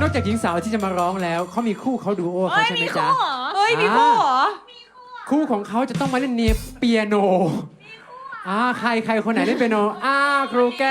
นอกจากหญิงสาวที่จะมาร้องแล้วเขามีคู่เขาดูโอเขาเใช่ไหมจ๊ะเอ้ยมีคู่เหรอ คู่ของเขาจะต้องมาเล่นเนียเปียโนอ่าใครใครคนไหนเล่นเปียโนอ่าครูแก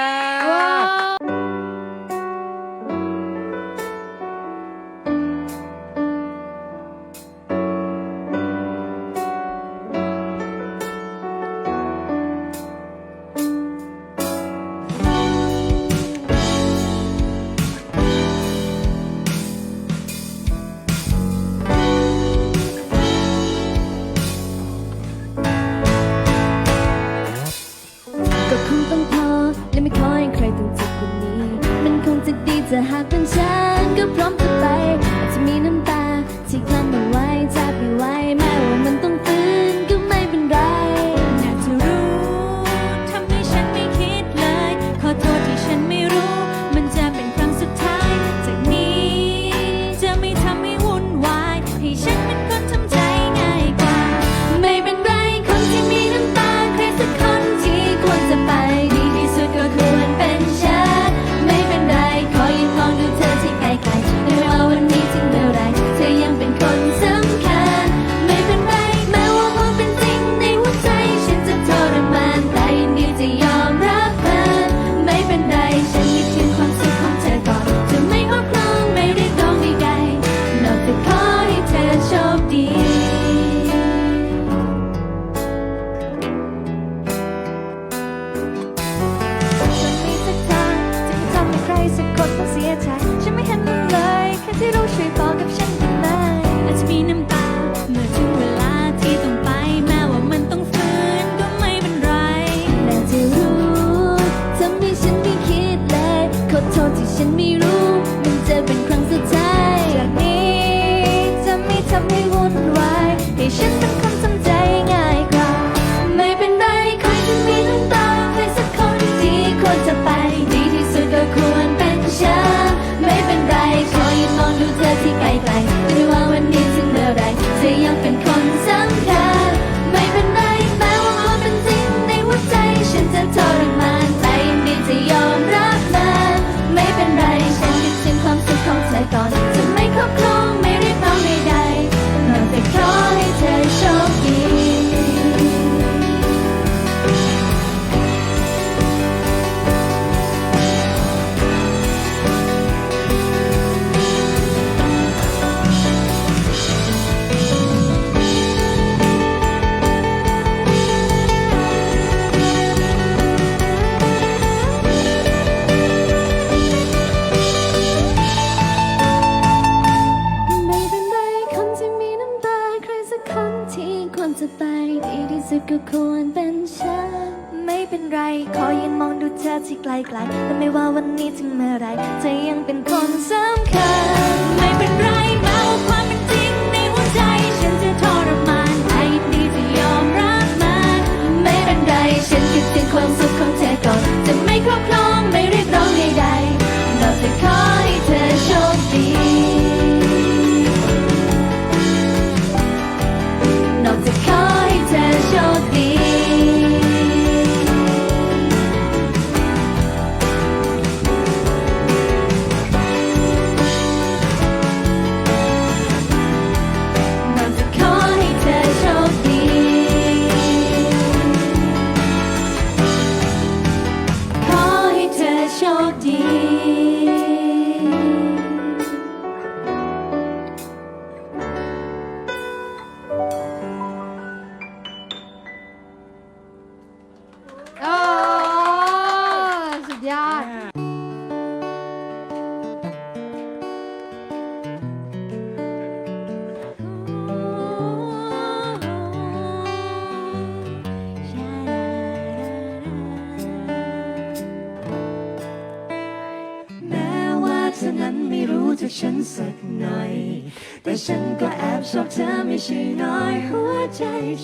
อนจะไปดีที่สุดก็ควรเป็นฉัน ไม่เป็นไร ขอยืนมองดูเธอที่ไกลไกลและไม่ว่าวันนี้ถึงเมื่อไรจะยังเป็นคนสำคัญ ไม่เป็นไรแม้ว่าความเป็นจริงในหัวใจ ฉันจะทรมานให้ดีจะยอมรับมัน ไม่เป็นไร ฉันคิดถึงความสุข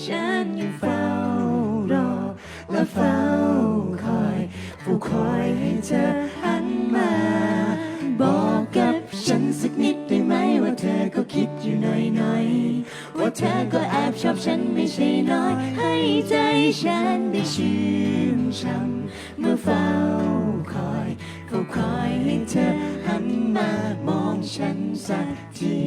ฉันยังเฝ้ารอและเฝ้าคอยผู้คอยให้เธอหันมา บอกกับฉันสักนิดได้ไหมว่าเธอก็คิดอยู่น้อยๆว่าเธอก็แอบชอบฉันไม่ใช่น้อย ให้ใจฉันได้ชื่นช่ำเมื่อเฝ้าคอยเฝ้าคอยให้เธอหันมามองฉันสักที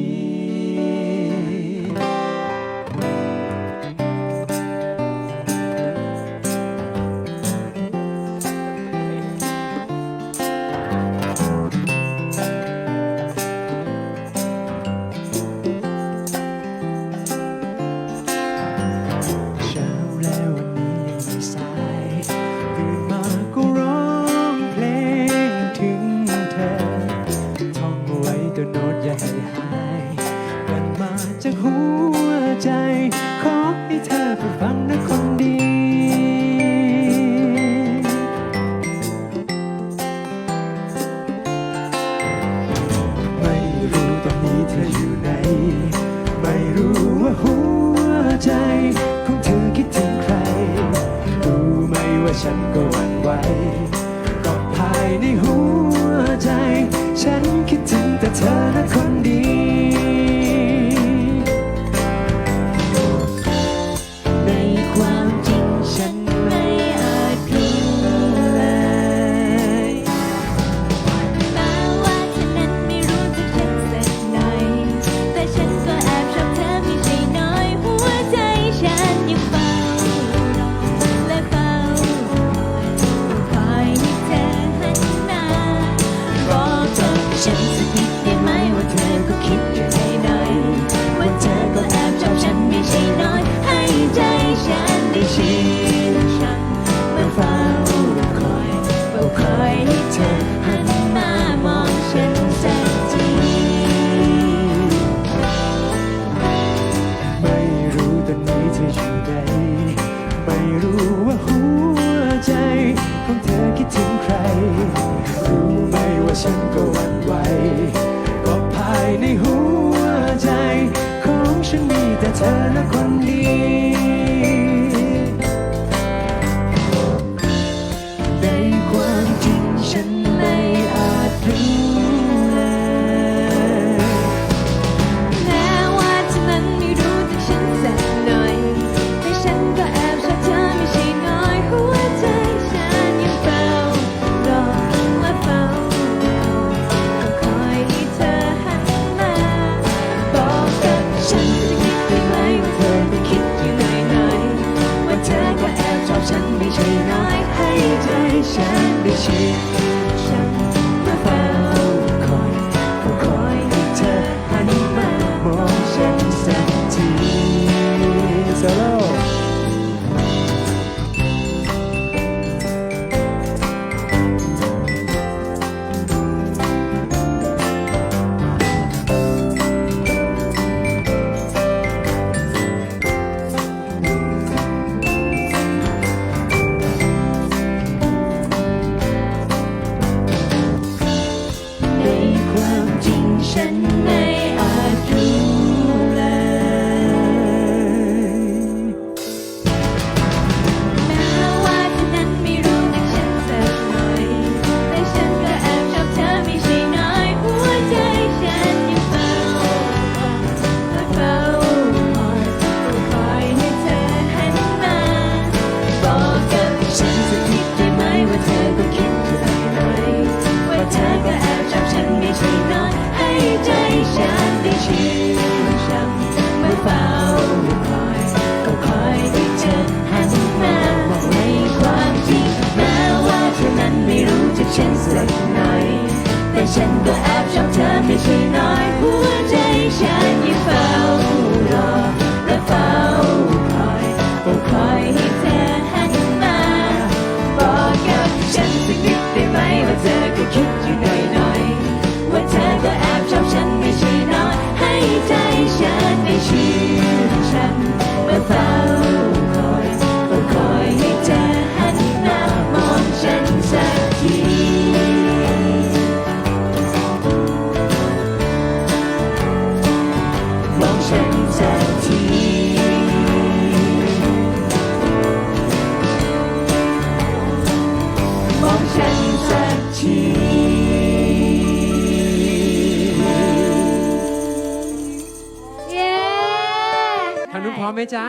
ไหมจ๊ะ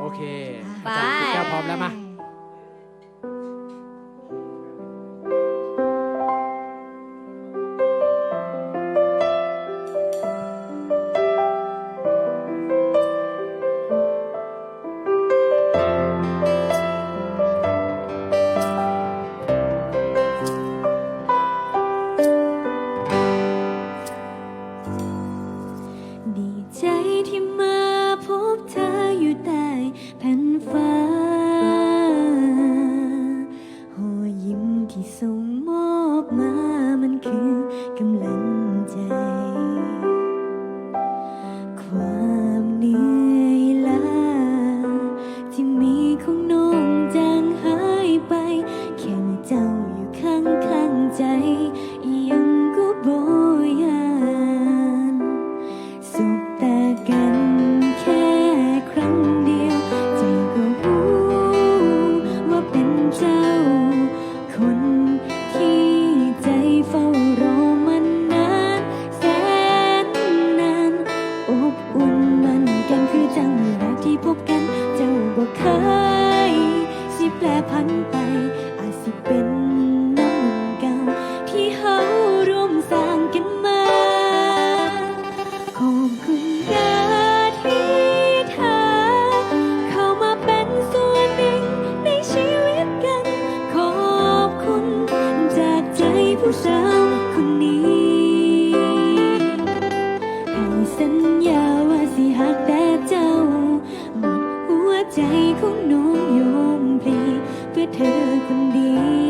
โอเคไปจารียแพร้อมแล้วมา ญาว่าสิหักแต่เจ้า หมดหัวใจของนงยอมพลีเพื่อเธอคนดี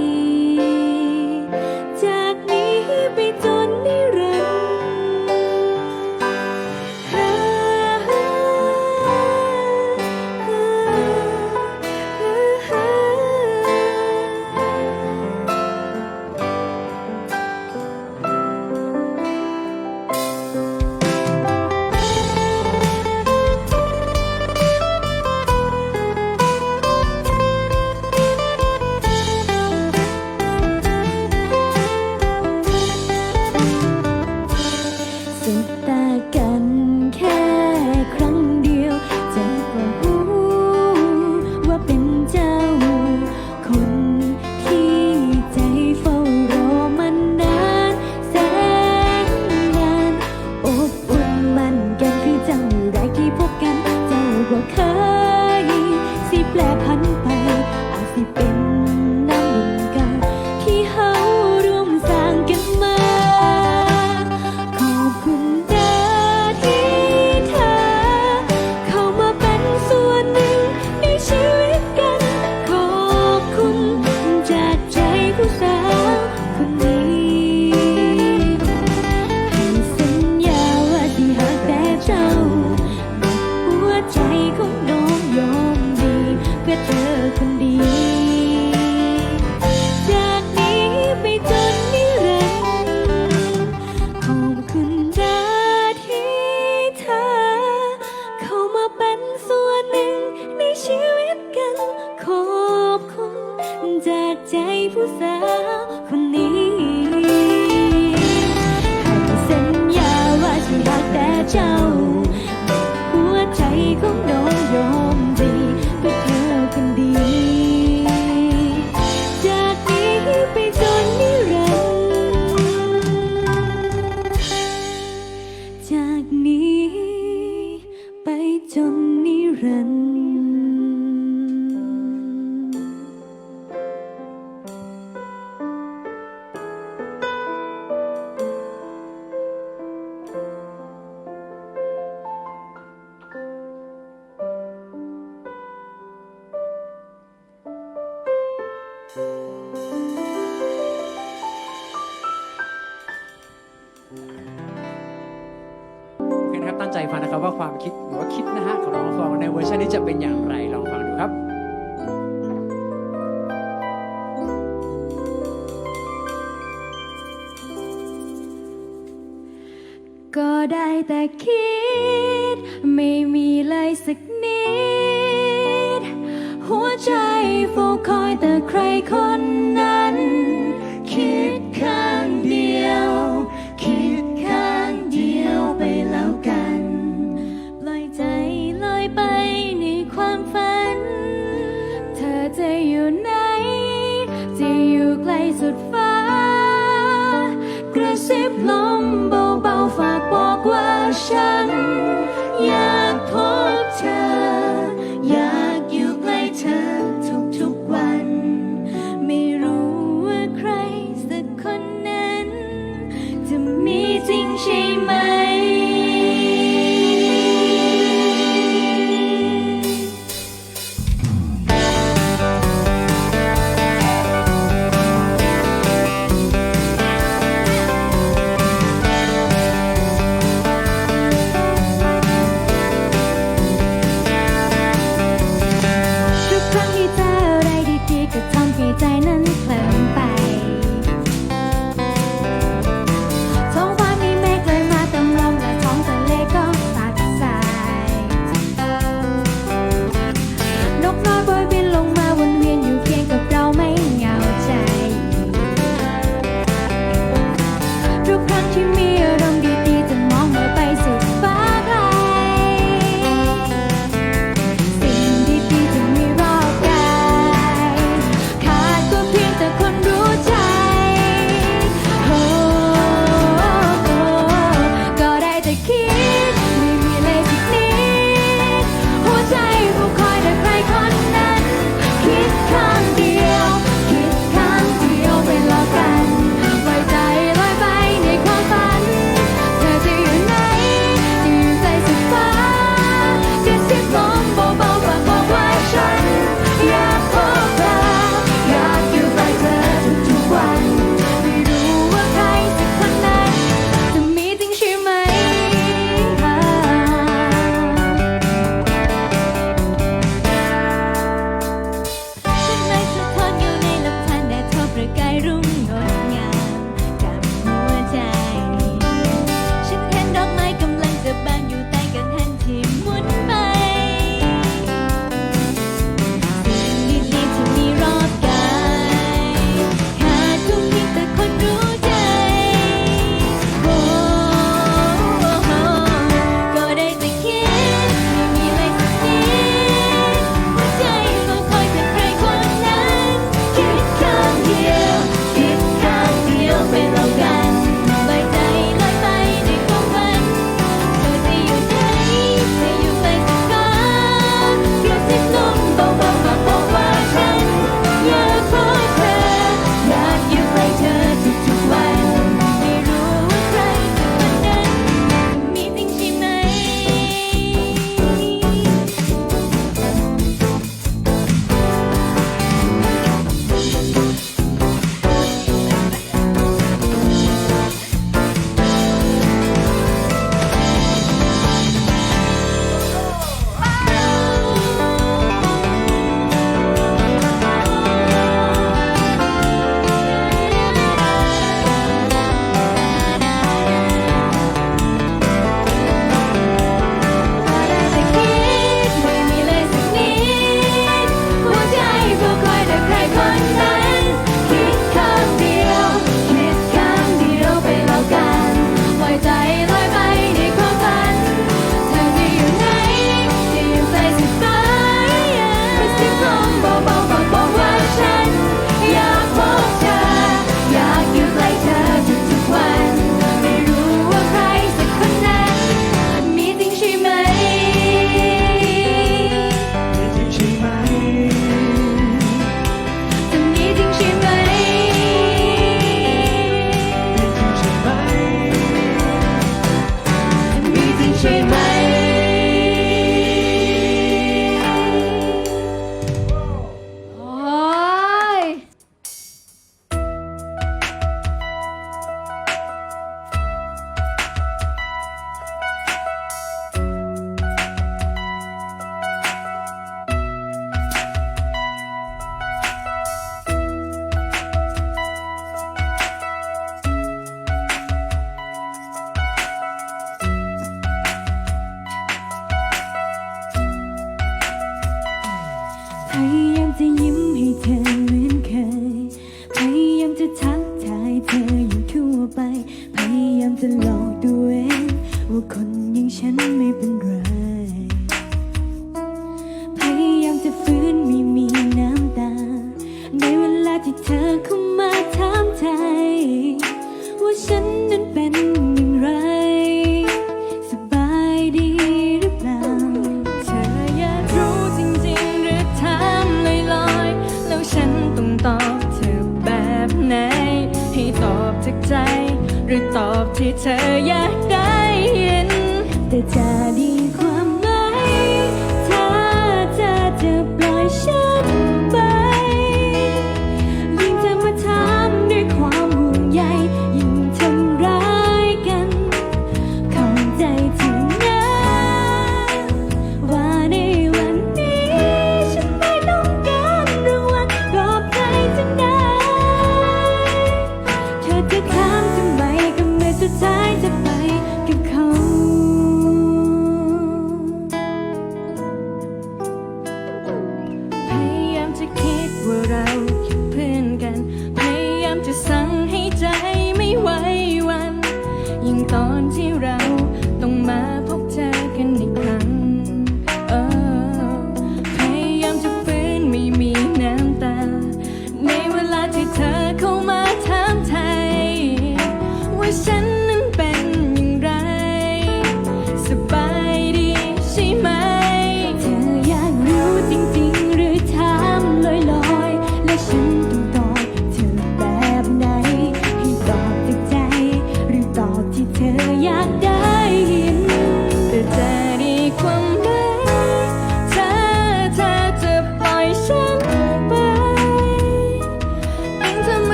เฝ้าคอยแต่ใครคน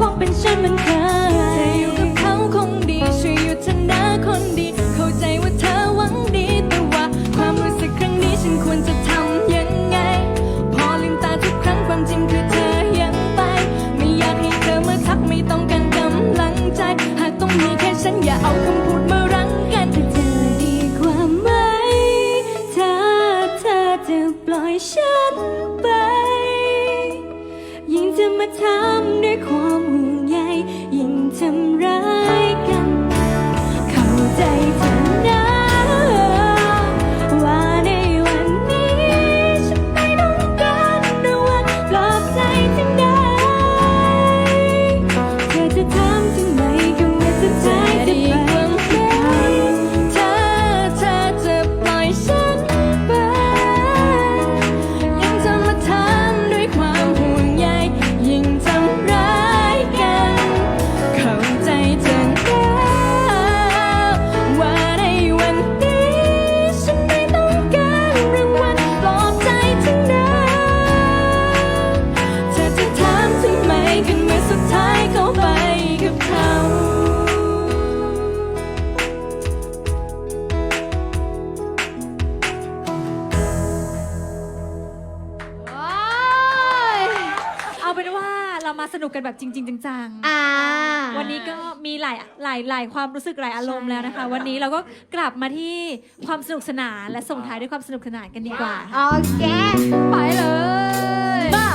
คงเป็นเช่นมันเคย เรามาสนุกกันแบบจริงจริงจังๆวันนี้ก็มีหลายหลายหลายความรู้สึกหลายอารมณ์แล้วนะคะ วันนี้เราก็กลับมาที่ความสนุกสนานและส่งท้ายด้วยความสนุกสนานกันดีกว่าโอเค ไปเลย มา